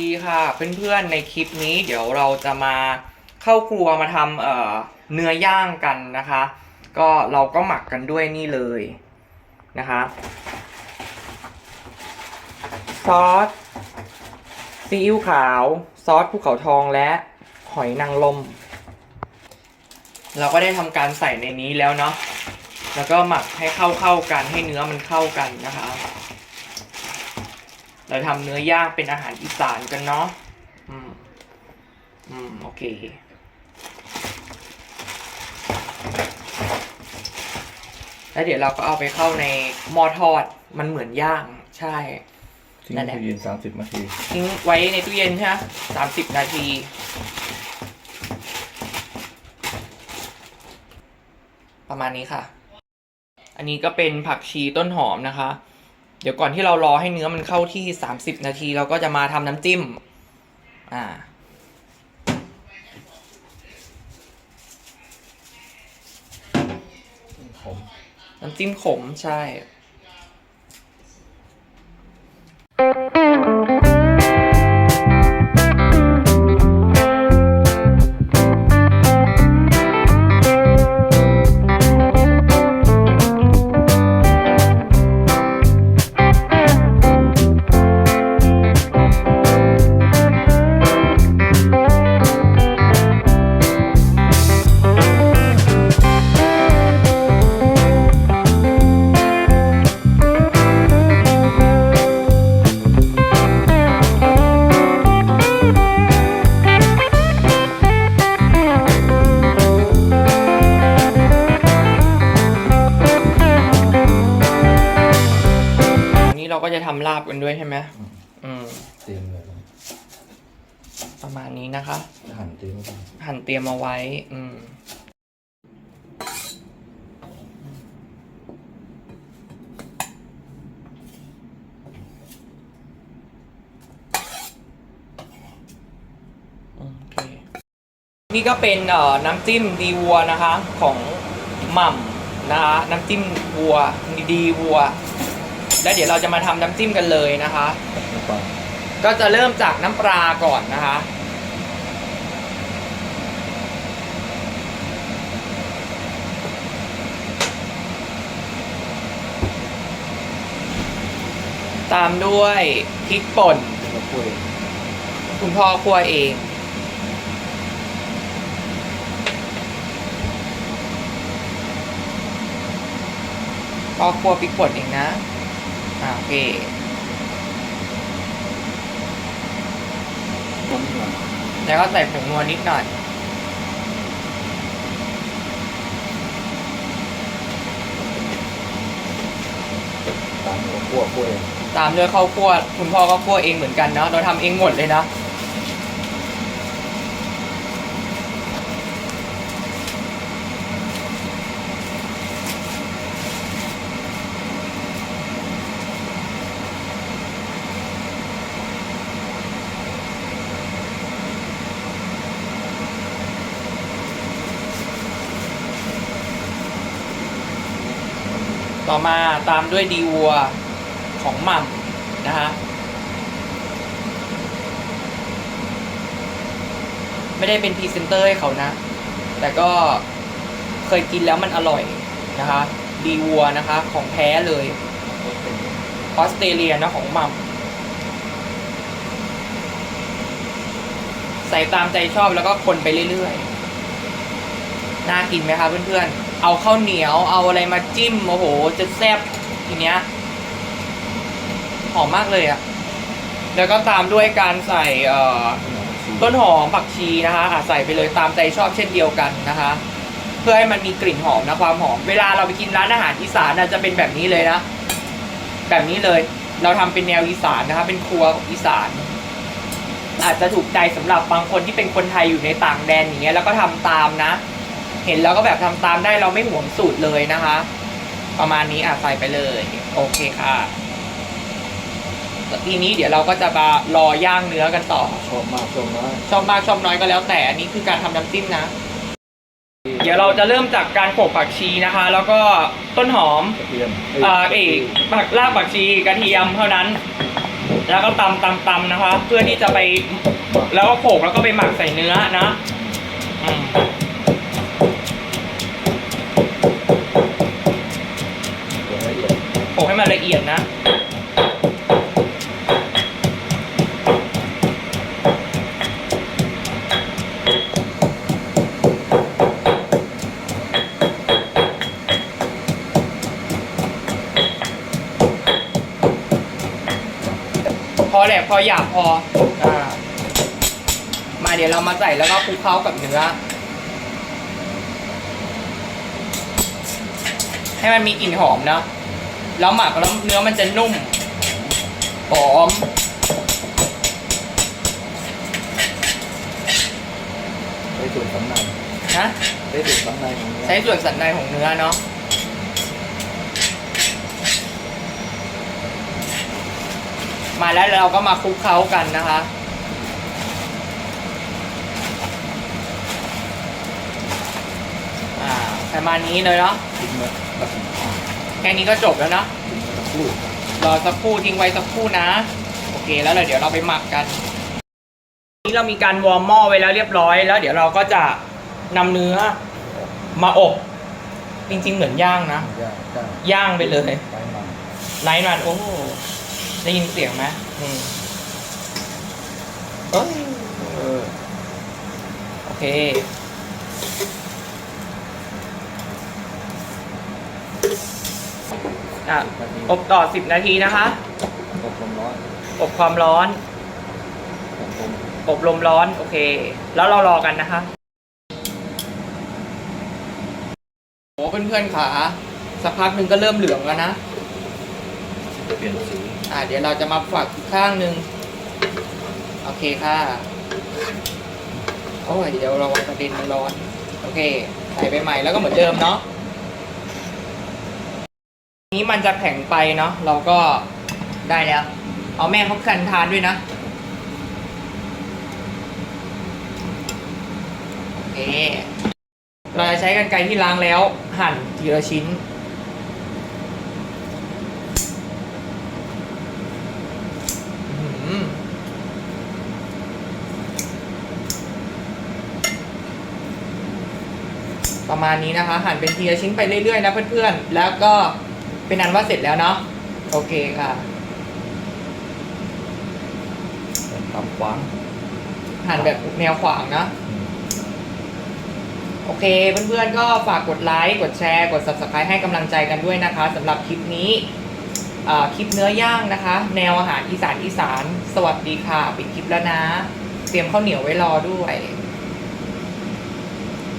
ดีค่ะ เพื่อนๆในคลิปนี้เดี๋ยวเราจะมาเข้าครัวมาทำเอ่อเนื้อย่างกันนะคะ ก็เราก็หมักกันด้วยนี่เลยนะคะซอสซีอิ๊วขาว ซอสภูเขาทองและหอยนางรมเราก็ได้ทำการใส่ในนี้แล้วเนาะแล้วก็หมักให้เข้าๆกันให้เนื้อมันเข้ากันนะคะ เราทำเนื้อย่างเป็นอาหารอีสานกันเนาะ อืม อืม โอเค แล้วเดี๋ยวเราก็เอาไปเข้าในหม้อทอด มันเหมือนย่าง ใช่ ทิ้งนั่นแหละ ตู้เย็นสามสิบนาทีทิ้งไว้ในตู้เย็นใช่ไหมสามสิบนาที ประมาณนี้ค่ะ อันนี้ก็เป็นผักชีต้นหอมนะคะ เดี๋ยวก่อนที่เรารอให้เนื้อมันเข้าที่สามสิบนาที เราก็จะมาทำน้ำจิ้ม อ่า ผมน้ำจิ้มขมใช่ จะทำลาบกันด้วยใช่ไหมอืมเตรียมเลยประมาณนี้นะคะ หั่นเตรียมไว้ก่อนหั่นเตรียมเอาไว้ อืม โอเค นี่ก็เป็นเอ่อน้ำจิ้มดีวัวนะคะ ของหม่ำนะคะ น้ำจิ้มวัวดีวัว แล้วเดี๋ยวเราจะมาทำน้ำจิ้มกันเลยนะคะน้ำปลาก็จะเริ่มจากน้ำปลาก่อนนะคะ ตามด้วยพริกป่นแล้วก็กล้วยคุณพ่อคั่วเอง พ่อคั่วพริกป่นเองนะอ่าโอเคต้มก่อนแล้วก็ใส่ผงนัวนิดหน่อยตามหัวคั่วกล้วยตามด้วยข้าวคั่วคุณพ่อก็คั่วเองเหมือนกันเนาะเราทำเองหมดเลยนะ ต่อมาตามด้วยดีวัวของหม่ำนะคะไม่ได้เป็นพรีเซนเตอร์ให้เขานะ แต่ก็เคยกินแล้วมันอร่อยนะคะดีวัวนะคะ ของแท้เลยออสเตรเลียนะของหม่ำใส่ตามใจชอบแล้วก็คนไปเรื่อยๆ น่ากินไหมคะเพื่อนๆ เอาข้าวเหนียวเอาอะไรมาจิ้มโอ้โห จะแซ่บทีเนี้ยหอมมากเลยอะแล้วก็ตามด้วยการใส่เอ่อต้นหอมผักชีนะคะอะใส่ไปเลยตามใจชอบเช่นเดียวกันนะคะ เพื่อให้มันมีกลิ่นหอมนะความหอม เวลาเราไปกินร้านอาหารอีสานนะจะเป็นแบบนี้เลยนะ แบบนี้เลย เราทำเป็นแนวอีสานนะคะ เป็นครัวของอีสาน อาจจะถูกใจสำหรับบางคนที่เป็นคนไทยอยู่ในต่างแดนอย่างเงี้ยแล้วก็ทำตามนะ เห็นแล้วก็แบบทำตามได้เราไม่หวงสูตรเลยนะคะ ประมาณนี้อะใส่ไปเลย โอเคค่ะทีนี้เดี๋ยวเราก็จะมารอย่างเนื้อกันต่อ ชอบมากชอบน้อยชอบมากชอบน้อยก็แล้วแต่อันนี้คือการทำน้ำจิ้มนะ เดี๋ยวเราจะเริ่มจากการโขลกผักชีนะคะ แล้วก็ต้นหอมกระเทียมเอ่อเอกผักรากผักชีกระเทียมเท่านั้น แล้วก็ตำตำตำนะคะ เพื่อที่จะไป แล้วก็โขลกแล้วก็ไปหมักใส่เนื้อนะอืม มันละเอียดนะพอแหละพอหยาบพอ อ่า มาเดี๋ยวเรามาใส่แล้วก็คลุกเคล้ากับเนื้อ ให้มันมีกลิ่นหอมเนาะ แล้วหมักแล้วเนื้อมันจะนุ่มหอมใช้ส่วนสันในนะใช้ส่วนสันในของเนื้อใช้ส่วนสันในของเนื้อเนาะมาแล้วเราก็มาคลุกเคล้ากันนะคะอ่าประมาณนี้เลยเนาะทิ้งไว้สักแค่นี้ก็จบแล้วเนาะทิ้งไว้สักครู่รอสักครู่ทิ้งไว้สักครู่นะ โอเคแล้วเดี๋ยวเราไปหมักกันนี่เรามีการวอร์มหม้อไว้แล้วเรียบร้อยแล้ว เดี๋ยวเราก็จะนำเนื้อมาอบ จริง ๆ เหมือนย่างนะ ย่างย่างย่างไปเลยไปมันไลท์มันโอ้โหได้ยินเสียงไหมอืมเอ้ยเออโอเค อะนาทีอบต่อสิบนาทีนะคะ อบลมร้อนอบความร้อน อบลมอบลมร้อน โอเค แล้วเรารอกันนะคะโอ้เพื่อนๆขาสักพักหนึ่งก็เริ่มเหลืองแล้วนะ เปลี่ยนสีอ่าเดี๋ยวเราจะมาฝักอีกข้างหนึ่งโอเคค่ะโอ้ยเดี๋ยวเรากระเด็นมันร้อน โอเค ใส่ไปใหม่แล้วก็เหมือนเดิมเนาะ นี้มันจะแข็งไปเนาะเราก็ได้แล้ว เอาแม่เขากันทานด้วยนะโอเคเราจะใช้กันไกรที่ล้างแล้วหั่นทีละชิ้นประมาณนี้นะคะ หั่นเป็นทีละชิ้นไปเรื่อยๆนะเพื่อนๆ แล้วก็ เป็นอันว่าเสร็จแล้วเนาะโอเคค่ะตำขวางหั่นแบบแนวขวางนะ โอเคเพื่อนๆก็ฝากกดไลค์กดแชร์กด subscribe ให้กำลังใจกันด้วยนะคะสำหรับคลิปนี้อ่าคลิปเนื้อย่างนะคะ แนวอาหารอีสานอีสาน สวัสดีค่ะ ปิดคลิปแล้วนะ เตรียมข้าวเหนียวไว้รอด้วย